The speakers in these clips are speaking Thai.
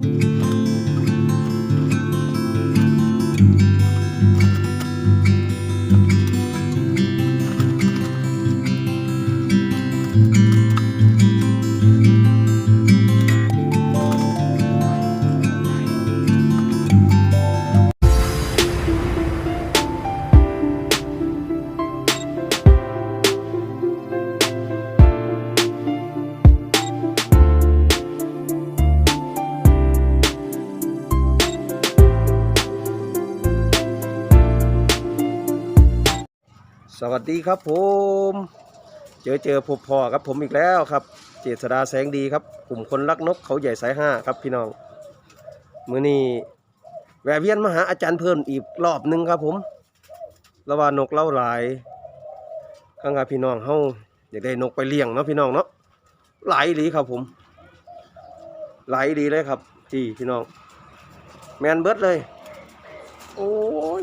ส วัสดีครับผม เจอเจอพบพอครับผมอีกแล้วครับ เจษดาแสงดีครับกลุ่มคนรักนกเขาใหญ่สายห้าครับพี่น้องมือนี้แวะเวียนมาหาอาจารย์เพิ่มอีกรอบหนึ่งครับผมระหว่านกเล่าหลายข้างกับพี่น้องเฮาอยากได้นกไปเลี้ยงเนาะพี่น้องเนาะหลายอีครับผม หลายอีเลยครับที่พี่น้อง แมนเบิร์ดเลย โอ้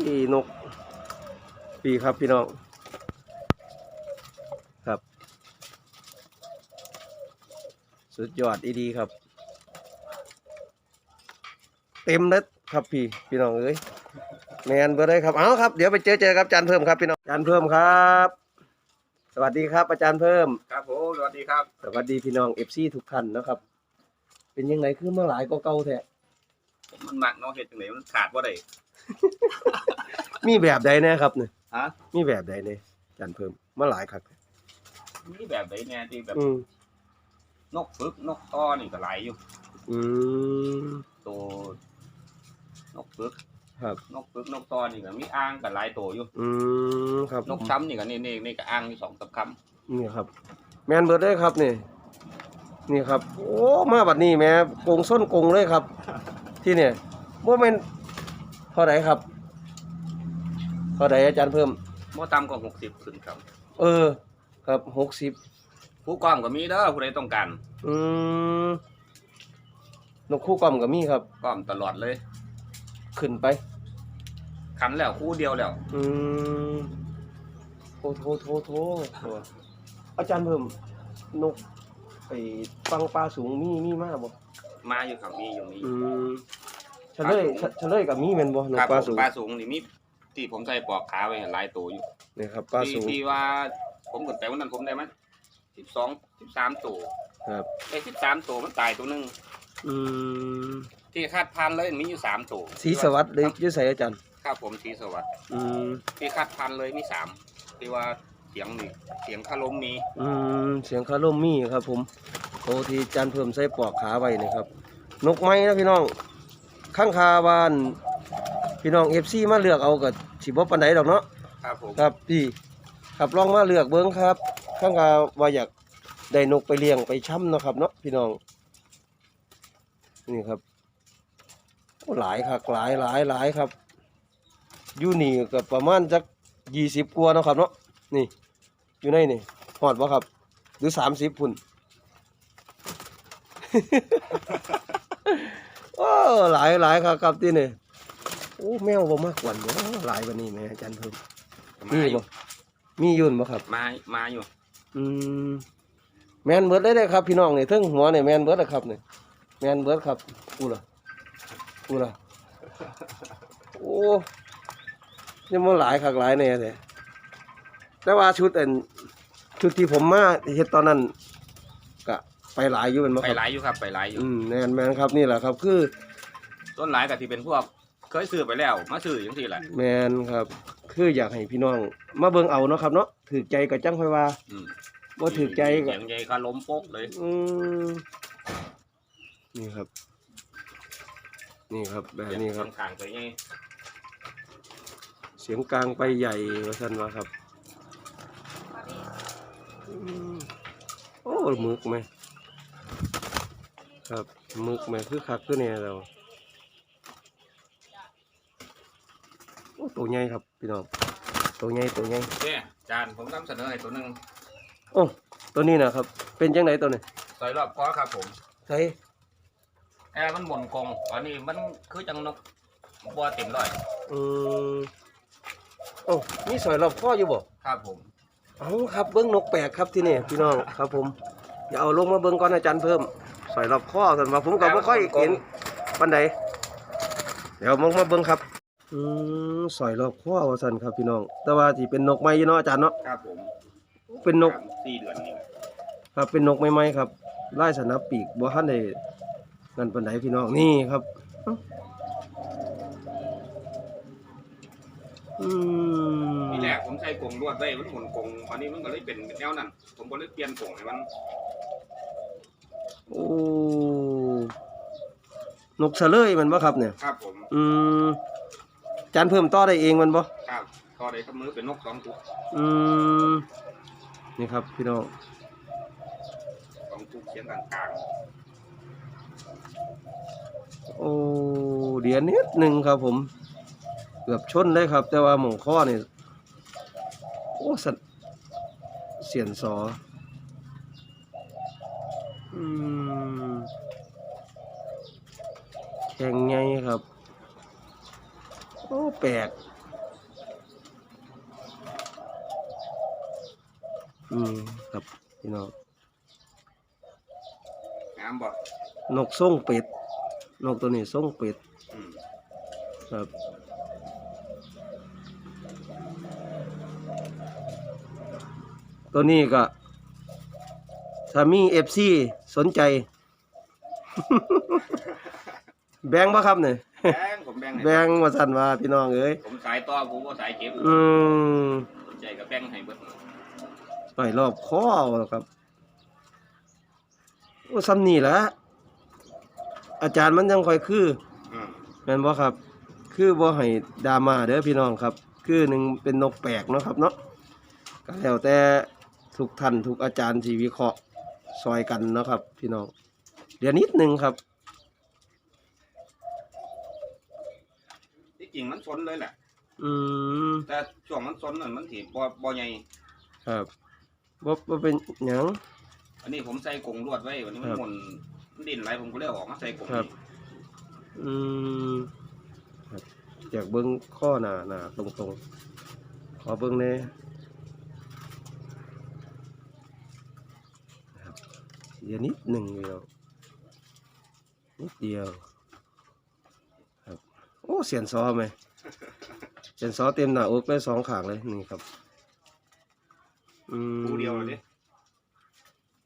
ยนกปีครับพี่น้อง ครับ สุดยอดอีดีครับ เต็มเลยครับพี่พี่น้องเอ้ยแมนเบอร์เลยครับเอาครับเดี๋ยวไปเจอเจอครับอาจารย์เพิ่มครับพี่น้องอาจารย์เพิ่มครับ สวัสดีครับอาจารย์เพิ่ม ครับผมสวัสดีครับ สวัสดีพี่น้องเอฟซีทุกท่านนะครับ เป็นยังไงคือเมื่อหลายก็เก่าแท้มันมักเนาะเฮ็ดจังไดมันขาดบ่ได้มีแบบใดแน่ครับเนี่ยฮะมีแบบใดเนี่ยอาจารย์เพิ่มเมื่อหลายครับมีแบบใดแน่ที่แบบอืม นกฝึกนกต้อนี่ก็หลายอยู่ อืม ตัวนกฝึกครับ นกฝึกนกต้อนี่ก็มีอ่างก็หลายตัวอยู่ อืมครับนกช้ำนี่ก็นี่นี่นี่ก็อ่างมีสองสามคนี่ครับ แมนเบิร์ดเลยครับนี่ นี่ครับ โอ้มาบัดนี้แม่โกงส้นโกงเลยครับ ที่เนี่ยโมเมนเท่าไหรครับเท่าไหรอาจารย์เพิ่มำบ่ต่ำกว่าหกสิบขึ้นครับ เออ ครับหกสิบ ผู้กล้องก็มีเด้อผู้ใดต้องการอืมนกคู่กล่อมกับมีครับ กล้อมตลอดเลย ขึ้นไปขันแล้วคู่เดียวแล้ว อืมโทโทโทโทโทอาจารย์เพิ่มนกไอ้ฟังปลาสูงมีมีมากบ่มาอยู่ครับมีอยู่มีออืยู่มเฉลยเฉลยกับมีแม่นบ่นกครับปลาผมสูงปลาสูงนี่มีที่ผมใส่ปลอกขาไว้หลายตัวอยู่ นี่ครับปลาที่สูงที่ว่าผมกดไปวันนั้นผมได้มั้ย สิบสองสิบสามตัวครับ ไอ้สิบสามตัวมันตายตัวหนึงอืมที่คาดพันเลยมีอยู่สามตัวสีสวัสดิ์เลยอยุ่ใส่อาจารย์ครับผมสีสวัสดิ์อืมที่คาดพันเลยมีสามที่ว่าเสียงนี่เสียงคาลมมีอืมเสียงคาร่มมีครับ ผมโคที่อาจารย์เพิ่มใส่ปลอกขาไว้นี่ครับ นกไม้นะพี่น้องข้างคาบ้าน พี่น้องเอฟซีมาเลือกเอากับสิบ่ปันไดดอกเนาะครับผม ครับพี่ครับลองมาเลือกเบิ้งครับ ข้างคาว่าอยากได้นกไปเลี้ยงไปช่ำนะครับเนาะพี่น้อง นี่ครับหลายครับหลายหลายหลายครับอยู่นี่ก็ประมาณจักยี่สิบกว่าเนะครับเนาะนี่ อยู่ในนี่หอดบ่ครับ หรือสามสิบพุ่นโอ้หลายหลายครับครับที่นี่โอ้แมวบ่มากกว่าบ่หลายกว่านี้แม่อาจารย์เพิ่มมามีอบ่ยู่มีอยุ่นบ่ครับ มา มาอยู่ อืมแมนเบิร์ดได้เลยครับพี่น้องนี่เทึงหัวนี่แมนเบิร์ดนะครับนี่แมนเบิร์ดครับกูล่ะกูล่ะโอ้ยังมาหลายคักหลายแน่เลยแต่ว่าชุดอันชุดที่ผมมาเฮ็ดตอนนั้นก็ไปหลายอยู่เป็นบ่ไปครับหลายอยู่ครับ ไปหลายอยู่ อืมแมนแมนครับนี่แหละครับ คือ ต้นหลายกับที่เป็นพวก เคยซื้อไปแล้ว มาซื้ออย่างที่แหละแมนครับ คืออยากให้พี่น้อง มาเบิ่งเอาเนาะครับเนาะ ถือใจก็จังค่อยว่าอืมบ่ถือใจก็เสียงใหญ่คาลมโป๊กเลยอืมนี่ครับ นี่ครับแบบนี้ครับ ทางไปไงเสียงกลางไปใหญ่ว่าสันว่าครับอืมโอ้มึกไหมครับมึกไหมคือคักคือเนี่ยเราโอ้ตัวใหญ่ครับพี่น้อง ตัวใหญ่ตัวใหญ่เนี่ยจานผมนำเสนอให้ตัวหนึ่งโอ้ตัวนี้นะครับ เป็นจังไหนตัวนี้ซอยรอบคอครับผมใช่แอร์มันหมุนกงอันนี้มันคือจังนกบัวเต็มร้อยอืมโอ้มีสอยรอบข้ออยู่บ่ครับผมเอาครับเบิ้งนกแปลกครับที่นี่พี่น้องครับ ผมอย่าเอาลงมาเบิ้งก่อนอาจารย์เพิ่มสอยรอบข้อสันว่าผมก็บ่ค่อยเห็นปันใดเดี๋ยวมองมาเบิ่งครับ อืมสอยรอบข้อว่าซั่นครับพี่น้อง แต่ว่าสิเป็นนกใหม่อยู่เนาะอาจารย์เนาะ ครับผมเป็นนก สามสี่เดือนนี่แหละครับเป็นนกใหม่ๆครับลายสนับปีกบ่ทันได้นั่นปานใดพี่น้องนี่ครับเอ้าอืมทีแรกผมใช้กรงลวดไว้มันหมุนกรงอันนี้มันก็เลยเป็นแนวนั้น ผมก็เลยเปลี่ยนกรงให้มันโอ้นกเสลยมันบ่ครับเนี่ย ครับผม อืม จานเพิ่มต่อได้เองมันบ่ครับก็ได้ทำมือเป็นนกสองตัวอืมนี่ครับพี่น้องสองตัวเสียงกลางโอ้เดียวนิดหนึ่งครับผม เกือบชนได้ครับ แต่ว่าหมองข้อนี่โอ้สัตว์เสียนสออืมแข็งไงครับ โอ้แปลกอืมครับพี่น้องๆงามบ่นกส่งเป็ด นกตัวนี้ส่งเป็ดอืมครับตัวนี้ก็ถ้ามีเอฟซีสนใจ แบงบ่ครับเนี่ยแบง ผมแบงให้แบงมาสั่นว่าพี่น้องเอ้ยผมสายต่อผมก็สายเก็บอืมสนใจก็แบงให้เบิดหน่อยรอบคอครับโอ้ซ้ำนี่แหละอาจารย์มันยังค่อยคืออืมแม่นบ่ครับ คือบ่ให้ดราม่าเด้อพี่น้องครับ คือหนึ่งเป็นนกแปลกเนาะครับเนาะก็แล้วแต่ทุกท่านทุกอาจารย์ที่วิเคราะห์ซอยกันเนาะครับ พี่น้องเดี๋ยวนิดหนึงครับ จริงมันซนเลยแหละ อืมแต่ช่วงมันซนนั่นมันถีบ่บ่ใหญ่ครับบ่บ่เป็นหยัง อันนี้ผมใส่กรงลวดไว้วันนี้มันครับหมุนมันดิ้นไหลผมก็เลยเอาออกมาใส่กรงครับ นี้อืมครับอยากเบิ่งข้อหน้าหน้าตรงๆ ขอเบิ่งแหน่ครับเดี๋ยวนิดหนึ่งเดียวนิดเดียวครับ โอ้เสียนซอไหมเสียนซอเต็มหน้าอกเลยสองข้างเลยนี่ครับอืมคู่เดียวเลยดิ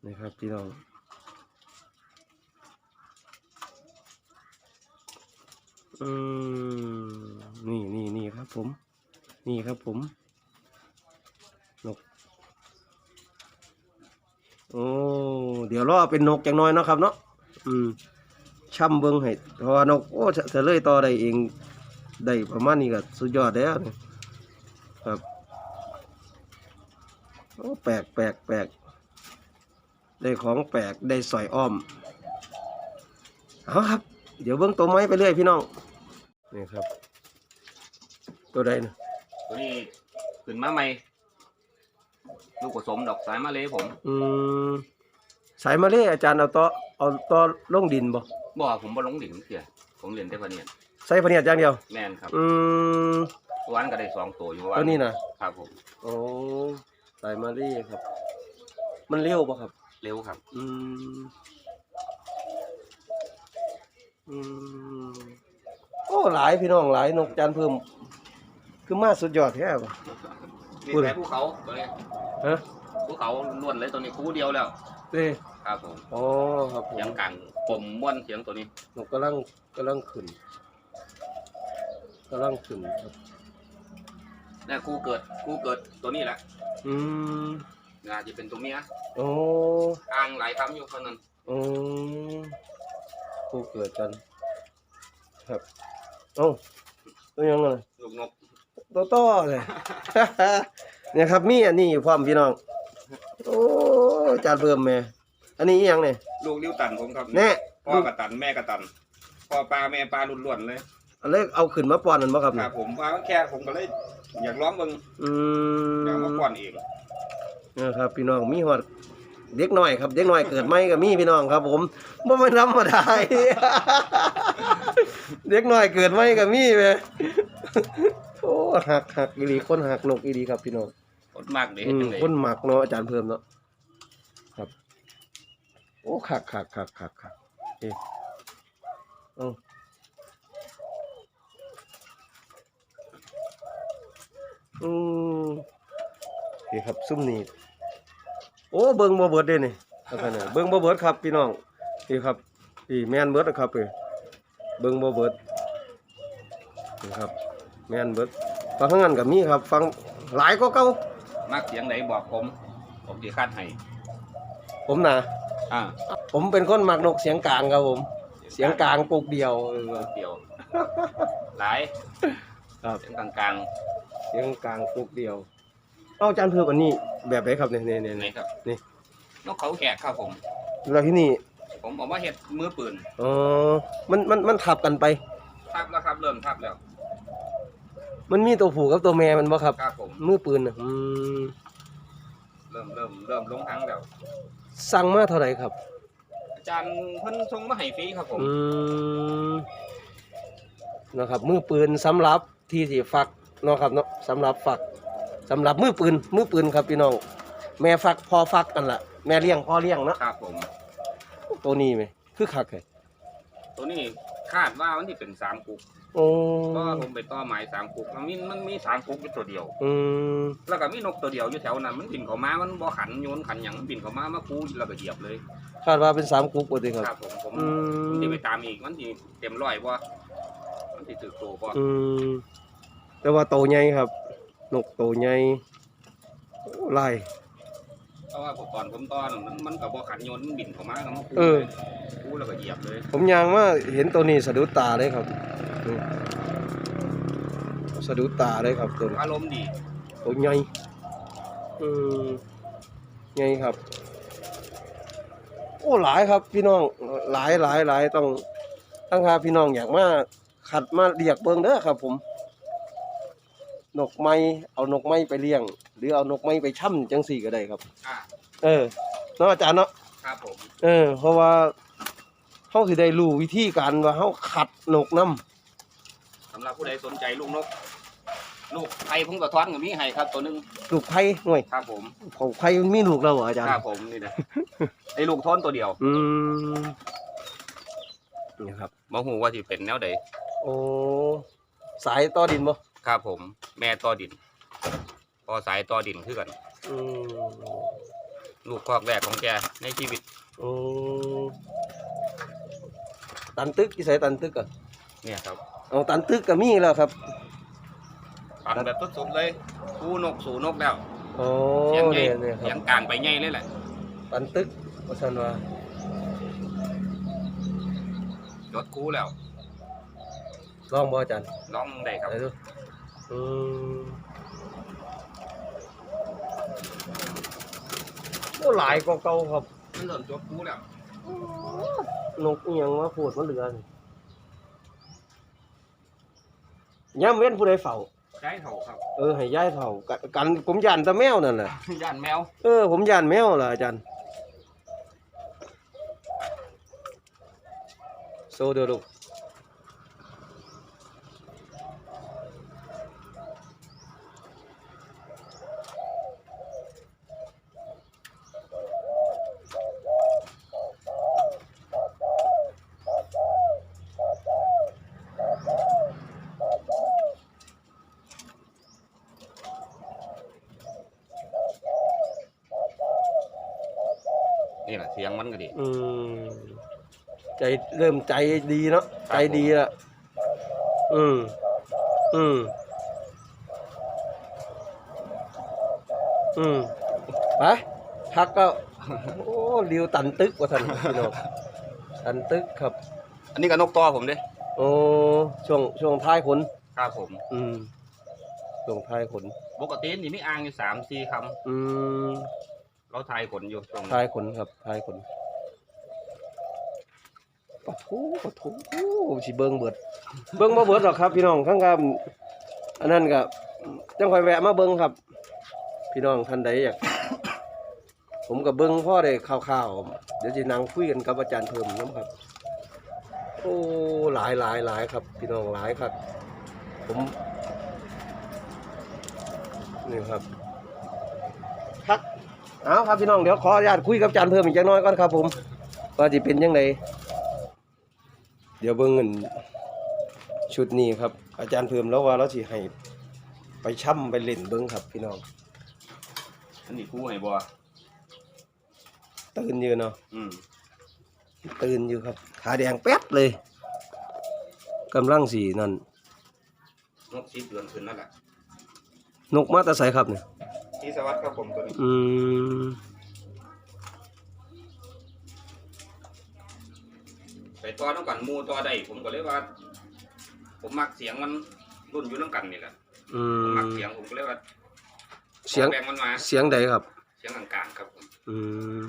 นี่ครับพี่น้องอืมนี่นี่นี่ครับผม นี่ครับผมนกโอ้เดี๋ยวรอเป็นนกจังน้อยเนาะครับเนาะอืม ช่ำเบิ้งให้เพราะว่านกโอ้จะจะเลยต่อได้เองได้ประมาณนี้ก็สุดยอดแล้วนี่ครับโอ้แปลกแปลกแปลกได้ของแปลกได้สอยอ้อมเอาครับ เดี๋ยวเบิ้งตัวไม้ไปเรื่อยพี่น้องนี่ครับ ตัวใดนะตัวนี้ขึ้นมาใหม่ลูกผสมดอกสายมาเลยผม อืมสายมาเล่อาจารย์เอาต่อเอาต่อลงดินบ่ บ่ผมบ่ลงดิ่งเสียผมเรียนได้พะเนียดใส่พะเนียดอย่างเดียว แม่นครับอืมวันก็ได้สองตัวอยู่วัตัวนี้นะครับผมโอ้สายมาเล่ครับ มันเร็วป่ะครับ เร็วครับ อืมอืมโอ้หลายพี่น้องหลายนกจานเพิ่ม คือมาสุดยอดแท้ป่ะ มีพูดเลยแต่ภูเขาตัวนี้ฮะ ภูเขาล้วนเลยตัวนี้คู่เดียวแล้วเด้ครับผมอ๋อครับผมเสียงกลางผมม้วนเสียงตัวนี้นกกำลังกำลังขึ้นกำลังขึ้นครับนี่คู่เกิดคู่เกิดตัวนี้แหละอืมงาจะเป็นตัวเมียโอ้อ่างหลายคำอยู่คนนั้นอืมผู้เกิดกัน ครับโอ้าตัวยังไงลูกนกตัวต่อเลย เนี่ยครับมีอันนี้อยู่พร้อมพี่น้อง โอ้จานเพิ่มแม่อันนี้อิหยังเนี่ยลูกลิ้วตันผมครับแน่พ่อกระตันแม่กระตันพ่อปลาแม่ปลาล้วนๆเลยอันเล็กเอาขึ้นมาป้อนนั่นบ่ครับคเนี่รัยบผมว่ามันแค่ผมก็เลยอยากร้องเบิ่งอือยากมมาป้อนเองนะครับพี่น้องมีหอดเด็กน้อยครับ เด็กน้อยเกิดใหม่ก็มีพี่น้องครับ ผมบ่แม่นธรรมดา เด็กน้อยเกิดใหม่ก็มีเว้ยโอ้หักหักอีหลีคนหักนกอีหลีครับพี่น้อง้นมากเลยกอืมคนหมักเนาะอาจารย์เพิ่มเนาะครับ โอ้ขักขักขักขักขักเอ๊ะเงอืมนี่ครับซุ้มนี่โอ้เบิ้งบ่เบิดเด้นี่อาไปนี่เบิ้งบ่เบิดครับ พี่น้องนี่ครับนี่แม่นเบิดนะครับเอ้ยเบิ้งบ่เบิดนี่ครับ แม่นเบิดฟังข้างนั้นกับมีครับ ฟังหลายก็เก่า มักเสียงไหนบอกผม ผมสิคัดให้ผมน่ะอ่าผมเป็นคนมักนกเสียงกลางครับผม เสียงกลางปลูกเดียวเออเดียว หลายครับเสียงกลางเสียงกลางปลูกเดียวเอาจานเพิ่มอันนี้แบบไหนครับเนี่ยเนี่ยเนี่ยๆไหนเนี่ยครับนี่นกเขาแขกครับผมแล้วที่นี่ ผมเอามาเฮ็ดมือปืนอ๋อมันมันมันทับกันไปทับแล้วครับ เริ่มทับแล้ว มันมีตัวผู้กับตัวแม่มันบ่ครับ ครับผมมือปืนน่ะอืมเริ่มเริ่มเริ่มลงทั้งแล้วสั่งมาเท่าไหร่ครับ อาจารย์เพิ่นส่งมาให้ฟรีครับผม อืมนะครับมือปืนสำหรับที่สิฟักเนาะครับเนาะสำหรับฟักสำหรับมือปืนมือปืนครับพี่น้องแม่ฟักพ่อฟักกันล่ะแม่เลี้ยงพ่อเลี้ยงเนาะครับผม ตัวนี้ไหมคือคักเลยตัวนี้ คาดว่ามันที่เป็นสามกุกโอ้ก็ผมไปต่อหมายสามกุกมันมีมันมีสามกุกอยู่ตัวเดียว อืมแล้วก็มีนกตัวเดียวอยู่แถวนั้นมันบินเข้ามา มันบ่ขันโยนขันหยังมันบินเข้ามามาคูแล้วก็เหยียบเลยคาดว่าเป็นสามกุ๊กบ่ติครับครับผมผมอืมผมจะไปตามอีกมันสิเต็มร้อยบ่มันสิตึกโตบ่อืมแต่ว่าโตใหญ่ครับ นกโตใหญ่โอ้ลาย เพราะว่าผมตอนผมตอนมันมันก็บ่ขันโยนมันบินเข้ามาแล้วมาคูเออคูแล้วก็เหยียบเลยผมยางว่าเห็นตัวนี้สะดุดตาเลยครับอืมสะดุดตาเลยครับตัวนี้อารมณ์ดีตัวใหญ่อืมใหญ่ครับ โอ้หลายครับพี่น้องหลายหลายหลายต้องตั้งหาพี่น้องอยากมาขัดมาเรียกเบิ่งเด้อครับ ผม นกไม้เอานกไม้ไปเลี้ยง หรือเอานกไม้ไปช่ำจังสี่ก็ได้ครับ อ่าเออเนาะอาจารย์เนาะครับผมเออ เพราะว่าเขาสิได้รู้วิธีการว่าเขาขัดนกน้สำหรับผู้ใดสนใจลูกนก ลูกไผ่พุ่งกระท้อนก็มีให้ครับ ตัวหนึงำลูกไผ่ห่วยครับผมของไผ่มันมีลูกแล้วเหรออาจารย์ครับผมนี่นะไอ้ลูกท้อนตัวเดียวอืมนี่ครับบ่ฮู้ว่าสิเป็นแนวใดโอ้สายต่อดินบ่ ครับผม แม่ต่อดินพอสายต่อดินคือกันอืมลูกคอกแรกของแกในชีวิต อืมตันตึกที่ใส่ตันตึกอะเนี่ยครับเอาตันตึกก็มีแล้วครับปั่นแบบสุดๆเลยคู่นกสู่นกแล้วโอ้เสียงใหญ่เนี่ยเนี่ยคเสียรับงกลางไปใหญ่เลยแหละตันตึกว่าซั่นว่า รถคู่แล้วลองบ่อาจารย์ร้องได้ครับไหนดู อืมโอ้หลายกว่าเก่าครับ มันเริ่มจดคู่แล้วนกอีหยังว่าพูดมันเหลือนี่ย่ำเว้นผู้ใดเฝ้า ได้เท่าครับ เออให้ย้ายเฝ้ากันกันผมย่านแตะแมวนั่นแหละย่านแมว เออผมย่านแมวล่ะอาจารย์โซเดอลูกๆ นี่แหละเสียงมันก็ดี อืมใจ เริ่มใจดีเนาะครับใจดีละอืม อืม อืมไปพักก็ โอ้เลียวตันตึกว่าท่านพี่น้องตันตึกครับ อันนี้ก็นกต่อผมเด้โอ้ช่วงช่วงท้ายขนครับผม อืมช่วงท้ายขนปกตินี่มีอ่างอยู่สามสี่คอืมำเราทายขนอยู่ตรงท้ายขนครับท้ายขน ปะทูปะทูโอ้สิเบิ่งเบิด เบิ่งบ่เบิดหรอกครับพี่น้องข้างกับอันนั้นก็จังคอยแวะมาเบิ่งครับ พี่น้องท่านใดอยากผมก็เบิ่งพ่อได้ข่าวๆเดี๋ยวสินั่งคุยกันกับอาจารย์เพิ่มนํครับ โอ้หลายหลายหลายครับ พี่น้องหลายครับ ผมนี่ครับครับเอาครับพี่น้องเดี๋ยวขออนุญาตคุยกับอาจารย์เพิ่มอีกจักน้อยก่อนครับ ผมว่าจะเป็นยังไง เดี๋ยวเบิ่งเงินชุดนี้ครับ อาจารย์เพิ่มแล้วว่าเราสิให้ไปช่ำไปเล่นเบิ้งครับ พี่น้องอันนี้คู่ให้บ่ตื่นอยู่เนาะอืมตื่นอยู่ครับขาแดงแป๊ดเลยกำลังสีนั่นนกสิบเดือนขึ้นนั่นแหละนกมาแตะใสครับเนี่ยที่สวัสดิ์ครับผมตัวนี้อืม ไปต่อน้ำกันหมูต่อได้ผมก็เลยว่า ผมมักเสียงมันรุ่นอยู่น้ำกันนี่แหละอืผมมักมเสียงผมก็เลยว่าเสียงแบ่งมันมาเสียงใดครับ เสียงกลางๆครับผมอืม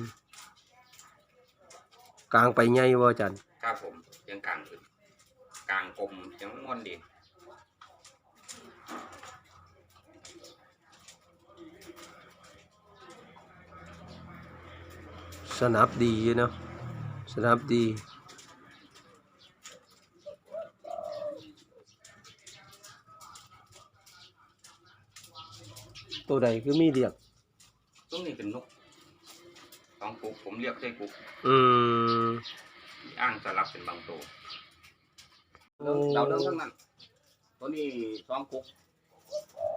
กลางไปใหญ่บ่อาจันครับผมเสียงกลางขึ้นกลางกลมเสียงม่วนดีสนับดีเนาะสนับดี ตัวใดคือมีเดียก ตรงนี้เป็นนกสองกุกผมเรียกใช่กุกอืม อ้างสลับเป็นบางตัวโอ้ดาวเรื่องทั้งนั้นตัวนี้สองกุก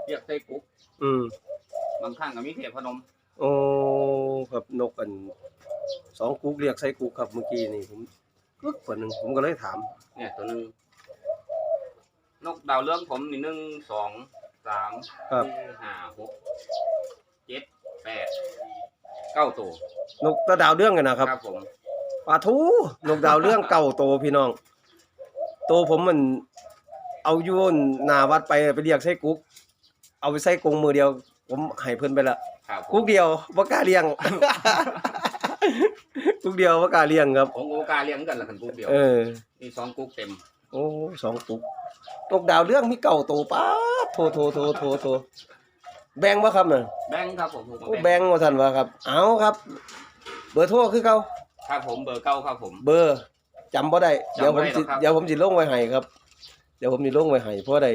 เรียกใช่กุกอืมบางข้างก็มีเทพนมโอ้ครับนกอันสองกุ๊กเรียกใส่กุ๊กครับเมื่อกี้นี่ผมกึกกว่าหนึ่งผมก็เลยถาม เนี่ยตัวหนึ่งนกดาวเรื่องผมนี่หนึ่งสองสามครับ สี่ห้าหก เจ็ดแปดเก้าตัวนกตาดาวเรื่องกันนะครับครับผมปลาทูนกดาวเรื่องเก่าโตพี่น้อง โตผมมัน เอาอยูนหนาวัดไปไปเรียกใส่กุ๊ก เอาไปใส่กรงมือเดียว ผมให้เพิ่นไปละครับผมกุ๊กเดียวบ่กล้าเลี้ยง กุ๊กเดียวบ่กล้าเลี้ยงครับผมโอกาเลี้ยงกันละกันกุ๊กเดียวเออ นี่สองกุ๊กเต็มโอ้สองกุ๊กนกดาวเรื่องมีเก่าโตป้าดโทโทโทโทโท แบ่งบ่ครับน่ะแบงค์ครับผมผมโอ้แบงค์ว่าท่านว่าครับ เอาครับ เบอร์โทรคือเก่าครับผมเบอร์เก้าครับผม เบอร์จำบ่ได้เดี๋ยวผมจำบ่ได้หรสิอกครับ เดี๋ยวผมสิลงไว้ให้ครับ เดี๋ยวผมสิลงไว้ให้เพราะได้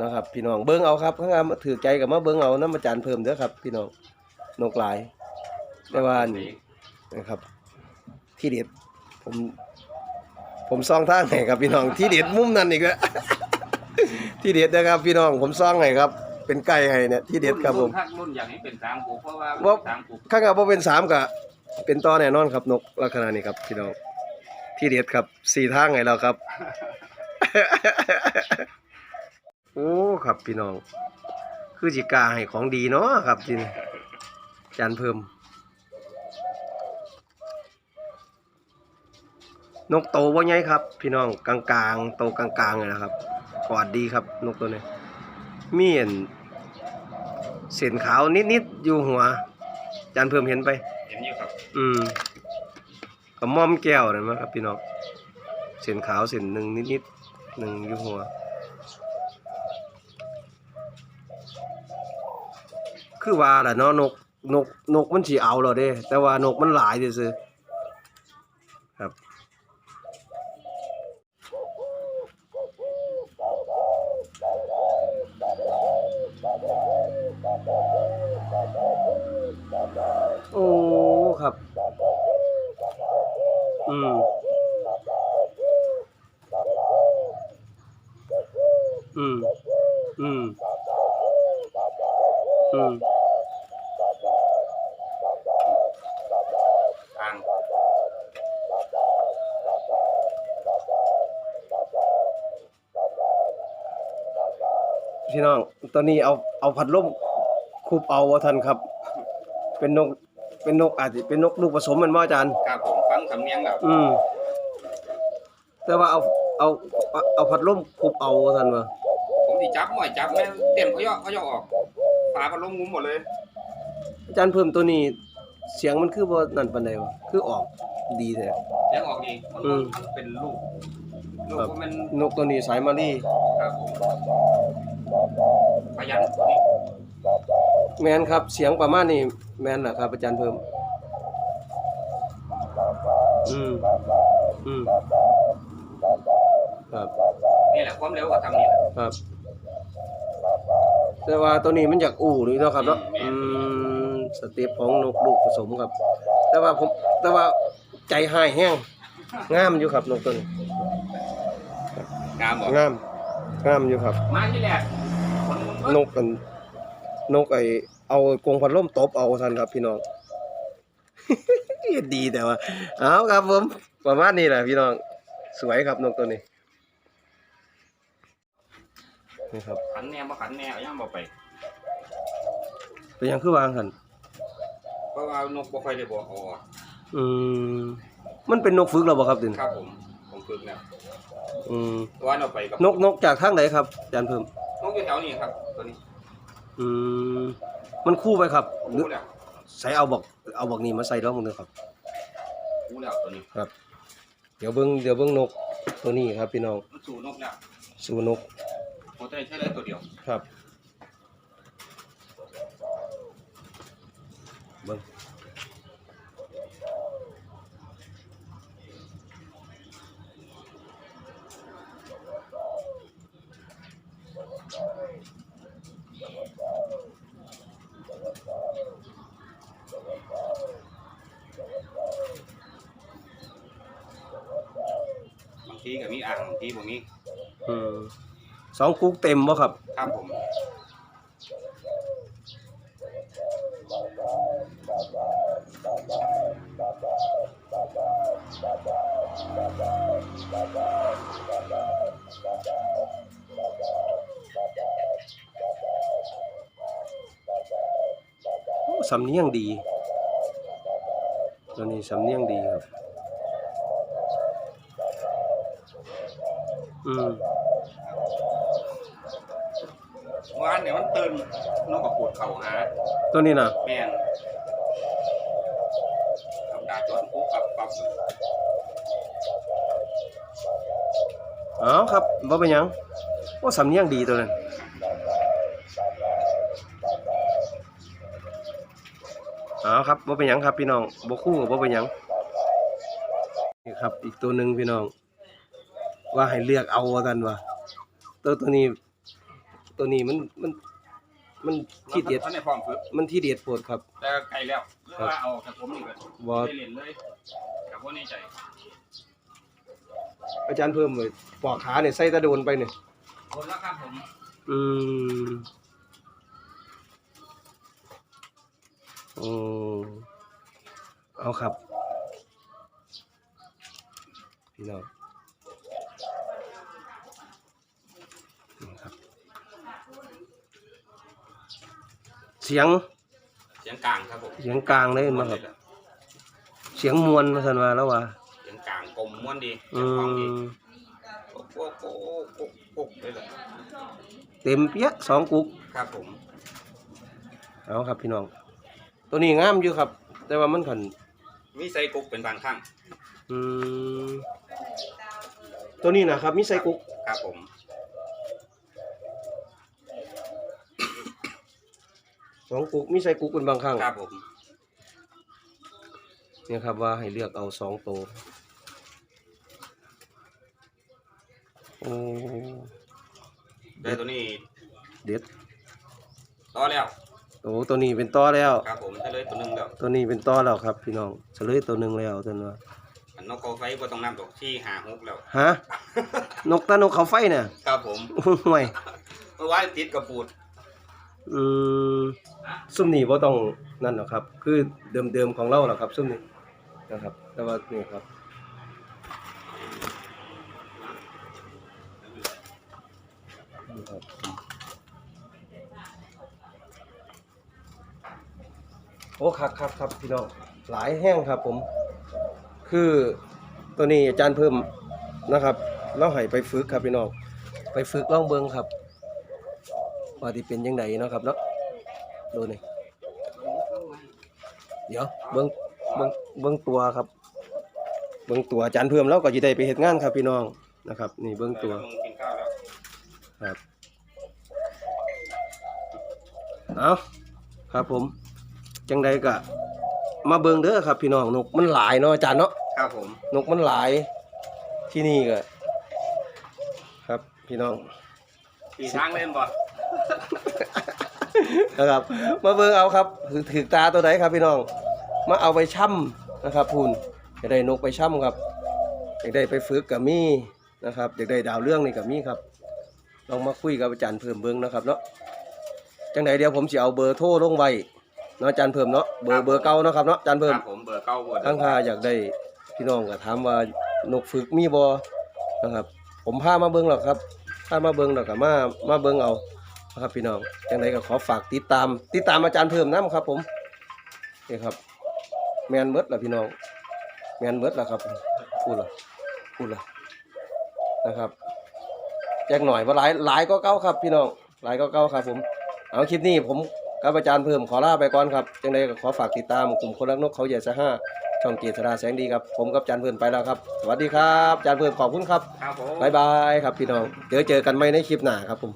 นะครับ พี่น้องเบิ่งเอาครับข้างมาถือใจกับมาเบิ่งเอาน้ำมาจานเพิ่มเด้อครับ พี่น้องนกหลายแต่ว่านี่นะครับ ที่เด็ดผม ผมซ่องทางให้ครับพี่น้องที่เด็ดมุมนั้นอีกแล้ว ที่เด็ดนะครับ พี่น้องผมซ่องให้ครับ เป็นไก่ให้เนี่ยที่เด็ดครับผมรุ่นรุ่นอย่างนี้เป็นสามกุ๊กเพราะว่าว่าสามกุ๊กข้างกับว่าเป็นสามกะเป็นต่อแน่นอนครับนกลักษณะนี้ครับพี่น้องที่เด็ดครับสี่ทางไงแล้วครับ โอ้ครับพี่น้อง คือจิกาให้ของดีเนาะครับจินจานเพิ่ม นกโตว่าไงครับ พี่น้องกลางๆโตกลางๆเลยนะครับกอดดีครับ นกตัวนี้มีเห็น เส้นขาวนิดๆอยู่หัวจานเพิ่มเห็นไป เห็นอยู่ครับ อืมกับม่อมแก้วนั่นมั้งครับพี่น้องเส้นขาวเส้นหนึ่งนิดๆหนึ่งอยู่หัว คือว่าแหละเนาะนกนกนกมันสีเอาเราเด้ แต่ว่านกมันหลายซื่อๆครับ โอ้ครับ อืม อืม อืม อืม ทาง พี่น้องตอนนี้เอาเอาพัดลมคุบเอาว่าท่านครับ เป็นนกเป็นนกอาจจะเป็นนกลูกผสมแมันว่าอาจารย์ครับผมฟังสำเนียงแล้วอืมแต่ว่าเอาเอาเอาเอาพัดลมคุบเอาว่าท่านว่าผมที่จับหน่อยจับแม่เต็มเขาย่อเขาย่อออกฝาพัดลมงุ้มหมดเลย อาจารย์เพิ่มตัวนี้ เสียงมันคือบ่นั่นปานใดวะคือออกดีแท้เสียงออกดีมันอืม มันเป็นลูก ลูกครับว่ามันนกตัวนี้สายมาลี่ครับผม ประหยัดนี่แมนครับเสียงประมาณนี้แมนแหละครับอาจารย์เพิ่ม อืมอืมครับนี่แหละความเร็วก็ทำนี่แหละครับ แต่ว่าตัวนี้มันอยากอู่นี่เนาะครับเนาะอือืมมสเต็ปของนกลูกผสมครับ แต่ว่าผมแต่ว่าใจหายแห้งงามอยู่ครับนกตัวนี้งามบอกงาม งามอยู่ครับ มาที่แรกคนมุนก็นกกัน นกไอเอากรงพัดลมตบเอาท่านครับ พี่น้องเฮ็ดดีแต่ว่า เอาครับผมประมาณนี้แหละพี่น้อง สวยครับนกตัวนี้ นี่ครับ ขันแน่บ่ขันแน่เอาย่างบ่ไปเป็นหยังคือวางหันเพราะว่านกบ่ค่อยได้บ่ออกอืมมันเป็นนกฝึกแล้วบ่ครับดินครับผมผมฝึกแล้ว อืมว่าเอาไปกับนกนกจากทางไหนครับอาจารย์เพิ่ม นกอยู่แถวนี้ครับ ตัวนี้อืมมันคู่ไปครับหรือรู้แล้วใส่เอาบอกเอาบอกนี้มาใส่ร้องมึงเด้อครับ รู้แล้วตัวนี้ครับเดี๋ยวเบิ้งเดี๋ยวเบิ้งนกตัวนี้ครับพี่น้องมันสู่นกแล้วสู่นกโอ้ได้ใช้ได้ตัวเดียวครับเบิ้งบางทีก็มีอ่างบางทีบ่มี อืม สองกุ๊กเต็มบ่ครับ ครับผมโอ้สำเนียงดี ตัวนี้สำเนียงดีครับ อืม วานเนี่ยมันตื่นนกก็ปวดเข่าหาตัวนี้นะแม่นกับดาจวนปุ๊บปับปับอ๋อครับบ่เป็นหยังโอ้สำเนียงดีตัวนั้นอ๋อครับบ่เป็นหยังครับพี่น้องบ่คู่กับบ่เป็นหยังนี่ครับ อีกตัวหนึ่งพี่น้อง ว่าให้เลือกเอาว่ากันว่าตัวตัวนี้ ตัวนี้มันมันมันที่เด็ดท่านในพร้อมฝึกมันที่เด็ดโปวดครับ แต่ไกลแล้วเรียกว่าเอาจากผมนี่ก็บ่ ได้เล่นเลยกับว่าในใจอาจารย์เพิ่มเลยปอกขาเนี่ยใส่ตะโดนไปเนี่ยคนละครับผมอืมอืมเอาครับพี่น้องนี่ครับ เสียงเสียงกลางครับผมเสียงกลางเลยมาครับ เสียงมวลมาสันว่าแล้วว่าเสียงกลางกลมม้วนดีอืเสียงฟังดีมโป๊กโป๊กโป๊กโป๊กโป๊กเลยแหละเต็มเปี้ยะสองกุ๊กครับผมเอาครับพี่น้อง ตัวนี้งามอยู่ครับ แต่ว่ามันขันมีไซกุกเป็นบางครั้งอืมตัวนี้นะครับมีไซกุ๊กครับผม สองกุ๊กมีไซกุ๊กเป็นบางครั้งครับผมเนี่ยครับว่าให้เลือกเอาสองตัวโอ้ได้ตัวนี้เด็ดต่อแล้วโอ้ตัวนี้เป็นต่อแล้วครับผมจะเลยตัวหนึงแล้วตัวนี้เป็นต่อแล้วครับ พี่น้องเฉลยตัวหนึ่งแล้วตัวนั้นว่าอันนกเขาไฟบ่ต้องนับดอกที่หาฮุกแล้วฮะนกตานกเขาไฟเนี่ยครับผมห่วยเมื่อวานติดกระปูด อืมซุ่มนี่บ่ต้องนั่นหรอกครับ คือเดิมๆของเราหรอกครับซุ่มนี้นะครับ แต่ว่านี่ครับนี่ครับโอ้ครับครับครับพี่น้องหลายแห้งครับผม คือตัวนี้อาจารย์เพิ่มนะครับ เราให้ไปฝึกครับพี่น้องไปฝึกล่องเบิงครับ ว่าที่เป็นยังไงเนาะครับเนาะดูนี่เดี๋ยวเบิ้งเบิ้งเบิ้งตัวครับ เบิ้งตัวอาจารย์เพิ่มแล้วก็จะได้ไปเฮ็ดงานครับพี่น้องนะครับ นี่เบิ้งตัวมึงกินข้าวแล้วครับเอาครับผม จังใดก็มาเบิ่งเด้อครับ พี่น้องนกมันหลายเนาะอาจารย์เนาะครับผมนกมันหลายที่นี่ก็ครับ พี่น้องขี่ทางเล่นบ่ นะครับ มาเบิ่งเอาครับถือถือตาตัวไหนครับพี่น้อง มาเอาไปช่ำนะครับพูนอยากได้นกไปช่ำครับอยากได้ไปฝึกกับมีนะครับอยากได้ดาวเรื่องนี่กับมีครับลองมาคุยกับอาจารย์เพิ่มเบิ่งนะครับเนาะจังไดเดี๋ยวผมสิเอาเบอร์โทรลงไว้เนาะอาจารย์เพิ่มเนาะเบอร์เบอร์เก่าเนาะครับเนาะอาจารย์คเพิ่มรับผมเบอร์เก้าเบอร์ทั้งพาอยากได้พี่น้องก็ถามว่านกฝึกมีบ่นะครับ ผมพามาเบิ่งหรอกครับพามาเบิ่งแล้วก็มามาเบิ่งเอา นะครับพี่น้องจังไดก็ขอฝากติดตาม ติดตามอาจารย์เพิ่มนํครับ ผมนี่ครับ แมนเบิดล่ะพี่น้อง แมนเบิดล่ะครับ พูดล่ะพูดล่ะนะครับแจ้งหน่อยว่าหลายหลายก็เก้าครับ พี่น้องหลายก็เก้าครับ ผม เอาคลิปนี้ผมกับอาจารย์เพิ่มขอลาไปก่อนครับจังไดก็ขอฝากติดตามกลุ่มคนรักนกเขาใหญ่สะห้าช่องเกียรติราแสงดีครับ ผมกับอาจารย์เพิ่มไปแล้วครับ สวัสดีครับอาจารย์เพิ่มขอบคุณครับ ครับผมบายบายครับพี่น้อง เดี๋ยวเจอกันใหม่ในคลิปหน้าครับผม